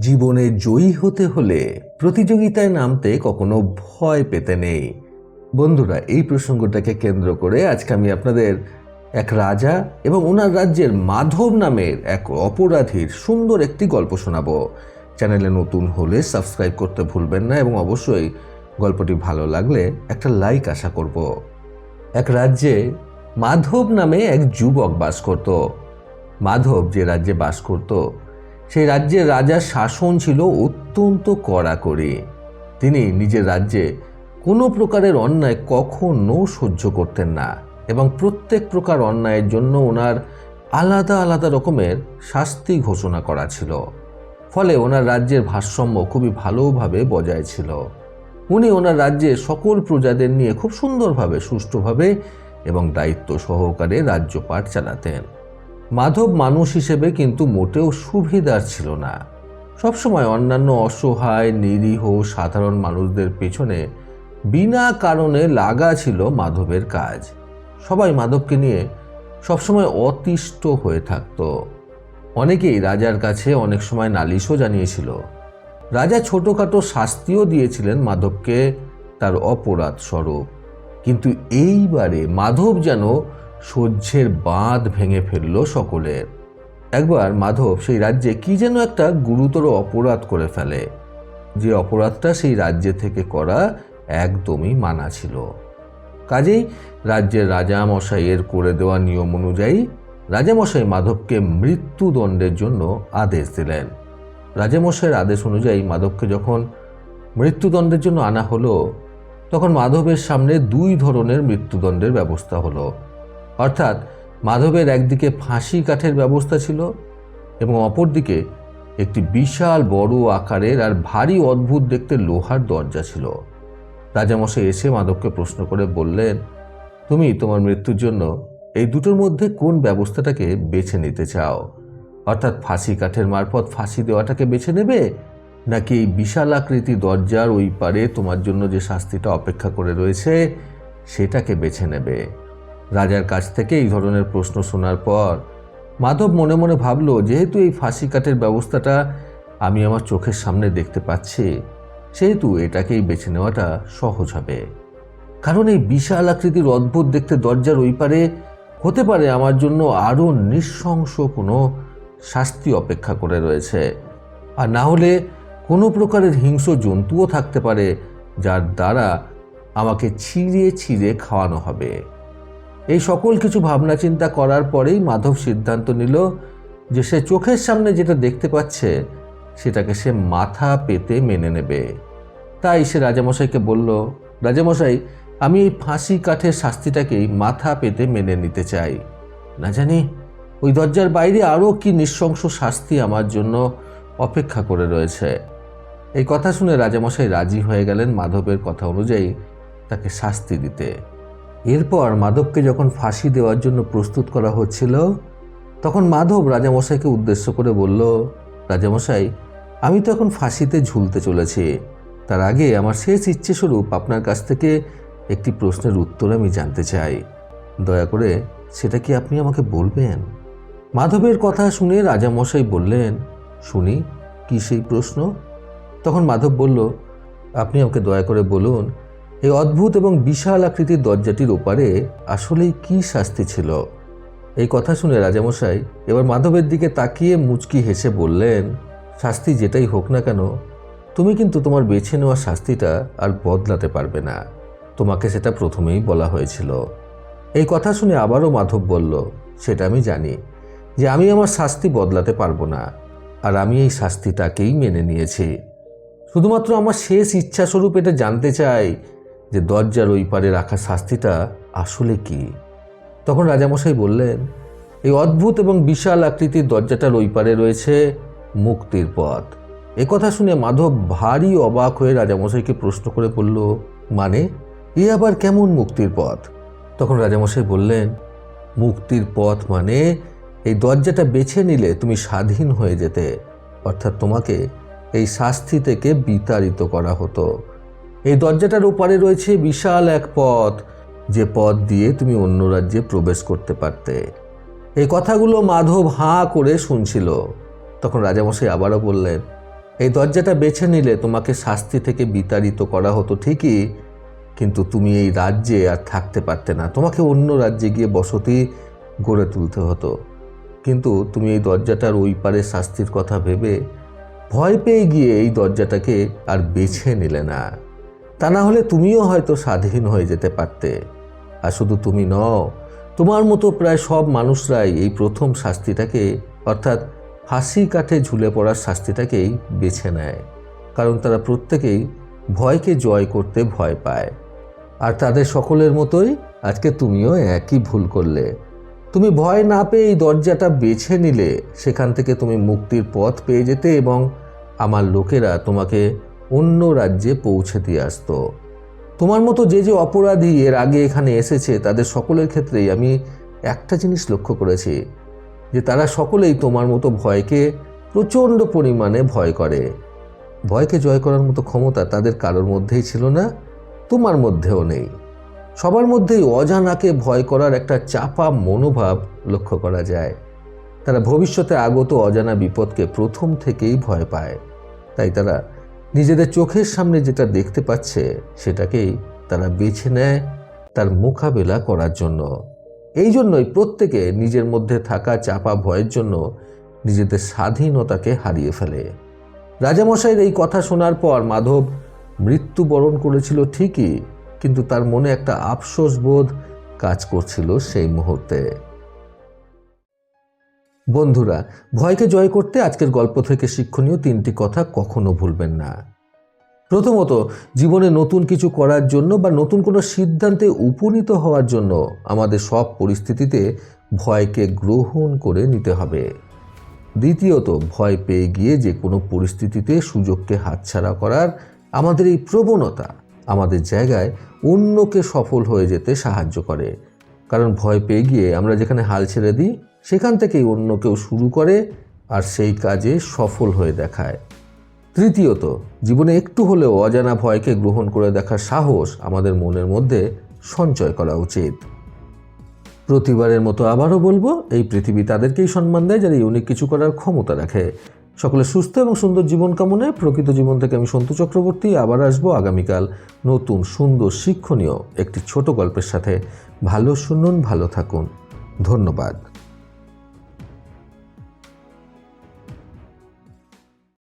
জীবনে জয়ী হতে হলে প্রতিযোগিতায় নামতে কখনো ভয় পেতে নেই। বন্ধুরা, এই প্রসঙ্গটাকে কেন্দ্র করে আজকে আমি আপনাদের এক রাজা এবং ওনার রাজ্যের মাধব নামের এক অপরাধীর সুন্দর একটি গল্প শোনাবো। চ্যানেলে নতুন হলে সাবস্ক্রাইব করতে ভুলবেন না এবং অবশ্যই গল্পটি ভালো লাগলে একটা লাইক আশা করব। এক রাজ্যে মাধব নামে এক যুবক বাস করত। মাধব যে রাজ্যে বাস করত সেই রাজ্যের রাজার শাসন ছিল অত্যন্ত কড়াকড়ি। তিনি নিজের রাজ্যে কোনো প্রকারের অন্যায় কখনো সহ্য করতেন না এবং প্রত্যেক প্রকার অন্যায়ের জন্য ওনার আলাদা আলাদা রকমের শাস্তি ঘোষণা করা ছিল। ফলে ওনার রাজ্যের ভারসাম্য খুবই ভালোভাবে বজায় ছিল। উনি ওনার রাজ্যে সকল প্রজাদের নিয়ে খুব সুন্দরভাবে, সুষ্ঠুভাবে এবং দায়িত্ব সহকারে রাজ্যপাট চালাতেন। মাধব মানুষ হিসেবে কিন্তু মোটেও সুবিধার ছিল না। সবসময় অন্যান্য অসহায়, নিরীহ, সাধারণ মানুষদের পেছনে বিনা কারণে লাগা ছিল মাধবের কাজ। সবাই মাধবকে নিয়ে সবসময় অতিষ্ঠ হয়ে থাকত। অনেকেই রাজার কাছে অনেক সময় নালিশও জানিয়েছিল। রাজা ছোটোখাটো শাস্তিও দিয়েছিলেন মাধবকে তার অপরাধ স্বরূপ। কিন্তু এইবারে মাধব যেন সহ্যের বাঁধ ভেঙে ফেলল সকলের। একবার মাধব সেই রাজ্যে কি যেন একটা গুরুতর অপরাধ করে ফেলে। যে অপরাধটা সেই রাজ্যে থেকে করা একদমই মানা ছিল। কাজেই রাজ্যের রাজামশাইয়ের করে দেওয়া নিয়ম অনুযায়ী রাজামশাই মাধবকে মৃত্যুদণ্ডের জন্য আদেশ দিলেন। রাজামশাইয়ের আদেশ অনুযায়ী মাধবকে যখন মৃত্যুদণ্ডের জন্য আনা হলো, তখন মাধবের সামনে দুই ধরনের মৃত্যুদণ্ডের ব্যবস্থা হলো। অর্থাৎ মাধবের একদিকে ফাঁসি কাঠের ব্যবস্থা ছিল এবং অপরদিকে একটি বিশাল বড় আকারের আর ভারী অদ্ভুত দেখতে লোহার দরজা ছিল। রাজামশাই এসে মাধবকে প্রশ্ন করে বললেন, তুমি তোমার মৃত্যুর জন্য এই দুটোর মধ্যে কোন ব্যবস্থাটাকে বেছে নিতে চাও? অর্থাৎ ফাঁসি কাঠের মারফত ফাঁসি দেওয়াটাকে বেছে নেবে? নাকি এই বিশাল আকৃতি দরজার ওই পারে তোমার জন্য যে শাস্তিটা অপেক্ষা করে রয়েছে, সেটাকে বেছে নেবে? রাজার কাছ থেকে এই ধরনের প্রশ্ন শোনার পর মাধব মনে মনে ভাবলো, যেহেতু এই ফাঁসি কাঠের ব্যবস্থাটা আমি আমার চোখের সামনে দেখতে পাচ্ছি, সেহেতু এটাকেই বেছে নেওয়াটা সহজ হবে। কারণ এই বিশাল আকৃতির অদ্ভুত দেখতে দরজার ওই পারে হতে পারে আমার জন্য আরও নৃশংস কোনো শাস্তি অপেক্ষা করে রয়েছে। আর না হলে কোনো প্রকারের হিংস্র জন্তুও থাকতে পারে, যার দ্বারা আমাকে ছিঁড়ে ছিঁড়ে খাওয়ানো হবে। এই সকল কিছু ভাবনা চিন্তা করার পরেই মাধব সিদ্ধান্ত নিল যে সে চোখের সামনে যেটা দেখতে পাচ্ছে, সেটাকে সে মাথা পেতে মেনে নেবে। তাই সে রাজামশাইকে বলল, রাজামশাই, আমি এই ফাঁসি কাঠের শাস্তিটাকেই মাথা পেতে মেনে নিতে চাই। না জানি, ওই দরজার বাইরে আরও কি নৃশংস শাস্তি আমার জন্য অপেক্ষা করে রয়েছে। এই কথা শুনে রাজামশাই রাজি হয়ে গেলেন মাধবের কথা অনুযায়ী তাকে শাস্তি দিতে। এরপর মাধবকে যখন ফাঁসি দেওয়ার জন্য প্রস্তুত করা হচ্ছিল, তখন মাধব রাজামশাইকে উদ্দেশ্য করে বলল, রাজামশাই, আমি তো এখন ফাঁসিতে ঝুলতে চলেছি। তার আগে আমার শেষ ইচ্ছে স্বরূপ আপনার কাছ থেকে একটি প্রশ্নের উত্তর আমি জানতে চাই। দয়া করে সেটা কি আপনি আমাকে বলবেন? মাধবের কথা শুনে রাজামশাই বললেন, শুনি, কি সেই প্রশ্ন? তখন মাধব বলল, আপনি আমাকে দয়া করে বলুন এই অদ্ভুত এবং বিশাল আকৃতির দরজাটির ওপারে আসলেই কি শাস্তি ছিল? এই কথা শুনে রাজামশাই এবার মাধবের দিকে তাকিয়ে মুচকি হেসে বললেন, শাস্তি যেটাই হোক না কেন, তুমি কিন্তু তোমার বেছে নেওয়া শাস্তিটা আর বদলাতে পারবে না। তোমাকে সেটা প্রথমেই বলা হয়েছিল। এই কথা শুনে আবারও মাধব বলল, সেটা আমি জানি যে আমি আমার শাস্তি বদলাতে পারব না, আর আমি এই শাস্তিটাকেই মেনে নিয়েছি। শুধুমাত্র আমার শেষ ইচ্ছাস্বরূপ এটা জানতে চাই যে দরজার ওই পারে রাখা শাস্তিটা আসলে কি? তখন রাজামশাই বললেন, এই অদ্ভুত এবং বিশাল আকৃতির দরজাটার ওই পারে রয়েছে মুক্তির পথ। এ কথা শুনে মাধব ভারী অবাক হয়ে রাজামশাইকে প্রশ্ন করে বলল মানে এ আবার কেমন মুক্তির পথ? তখন রাজামশাই বললেন, মুক্তির পথ মানে এই দরজাটা বেছে নিলে তুমি স্বাধীন হয়ে যেতে, অর্থাৎ তোমাকে এই শাস্তি থেকে বিতাড়িত করা হতো। এই দরজাটার ওপারে রয়েছে বিশাল এক পথ, যে পথ দিয়ে তুমি অন্য রাজ্যে প্রবেশ করতে পারতে। এই কথাগুলো মাধব হাঁ করে শুনছিল। তখন রাজামশাই আবারও বললেন, এই দরজাটা বেছে নিলে তোমাকে শাস্তি থেকে বিতাড়িত করা হতো ঠিকই, কিন্তু তুমি এই রাজ্যে আর থাকতে পারতে না। তোমাকে অন্য রাজ্যে গিয়ে বসতি গড়ে তুলতে হতো। কিন্তু তুমি এই দরজাটার ওই পারে শাস্তির কথা ভেবে ভয় পেয়ে গিয়ে এই দরজাটাকে আর বেছে নিলে না। তা না হলে তুমিও হয়তো স্বাধীন হয়ে যেতে পারতে। আর শুধু তুমি নও, তোমার মতো প্রায় সব মানুষরাই এই প্রথম শাস্তিটাকে, অর্থাৎ ফাঁসি কাঠে ঝুলে পড়ার শাস্তিটাকেই বেছে নেয়। কারণ তারা প্রত্যেকেই ভয়কে জয় করতে ভয় পায়। আর তাদের সকলের মতোই আজকে তুমিও একই ভুল করলে। তুমি ভয় না পেয়ে এই দরজাটা বেছে নিলে, সেখান থেকে তুমি মুক্তির পথ পেয়ে যেতে এবং আমার লোকেরা তোমাকে অন্য রাজ্যে পৌঁছে দিয়ে আসতো। তোমার মতো যে যে অপরাধী এর আগে এখানে এসেছে, তাদের সকলের ক্ষেত্রেই আমি একটা জিনিস লক্ষ্য করেছি, যে তারা সকলেই তোমার মতো ভয়কে প্রচণ্ড পরিমাণে ভয় করে। ভয়কে জয় করার মতো ক্ষমতা তাদের কারোর মধ্যেই ছিল না, তোমার মধ্যেও নেই। সবার মধ্যেই অজানাকে ভয় করার একটা চাপা মনোভাব লক্ষ্য করা যায়। তারা ভবিষ্যতে আগত অজানা বিপদকে প্রথম থেকেই ভয় পায়। তাই তারা নিজেদের চোখের সামনে যেটা দেখতে পাচ্ছে, সেটাকেই তারা বেছে নেয় তার মোকাবেলা করার জন্য। এই জন্যই প্রত্যেকে নিজের মধ্যে থাকা চাপা ভয়ের জন্য নিজেদের স্বাধীনতাকে হারিয়ে ফেলে। রাজামশাইয়ের এই কথা শোনার পর মাধব মৃত্যুবরণ করেছিল ঠিকই, কিন্তু তার মনে একটা আফসোস বোধ কাজ করছিল সেই মুহূর্তে। বন্ধুরা, ভয়কে জয় করতে আজকের গল্প থেকে শিক্ষণীয় তিনটি কথা কখনো ভুলবেন না। প্রথমত, জীবনে নতুন কিছু করার জন্য বা নতুন কোনো সিদ্ধান্তে উপনীত হওয়ার জন্য আমাদের সব পরিস্থিতিতে ভয়কে গ্রহণ করে নিতে হবে। দ্বিতীয়ত, ভয় পেয়ে গিয়ে যে কোনো পরিস্থিতিতে সুযোগকে হাতছাড়া করার আমাদের এই প্রবণতা আমাদের জায়গায় অন্যকে সফল হয়ে যেতে সাহায্য করে। কারণ ভয় পেয়ে গিয়ে আমরা যেখানে হাল ছেড়ে দিই সেখান থেকেই অন্য কেউ শুরু করে আর সেই কাজে সফল হয়ে দেখায়। তৃতীয়ত, জীবনে একটু হলেও অজানা ভয়কে গ্রহণ করে দেখার সাহস আমাদের মনের মধ্যে সঞ্চয় করা উচিত। প্রতিবারের মতো আবারও বলব, এই পৃথিবী তাদেরকেই সম্মান দেয় যারা ইউনিক কিছু করার ক্ষমতা রাখে। সকলে সুস্থ এবং সুন্দর জীবন কামনায় প্রকৃত জীবন থেকে আমি সন্তু চক্রবর্তী আবার আসব আগামীকাল নতুন সুন্দর শিক্ষণীয় একটি ছোট গল্পের সাথে। ভালো শুনুন, ভালো থাকুন। ধন্যবাদ।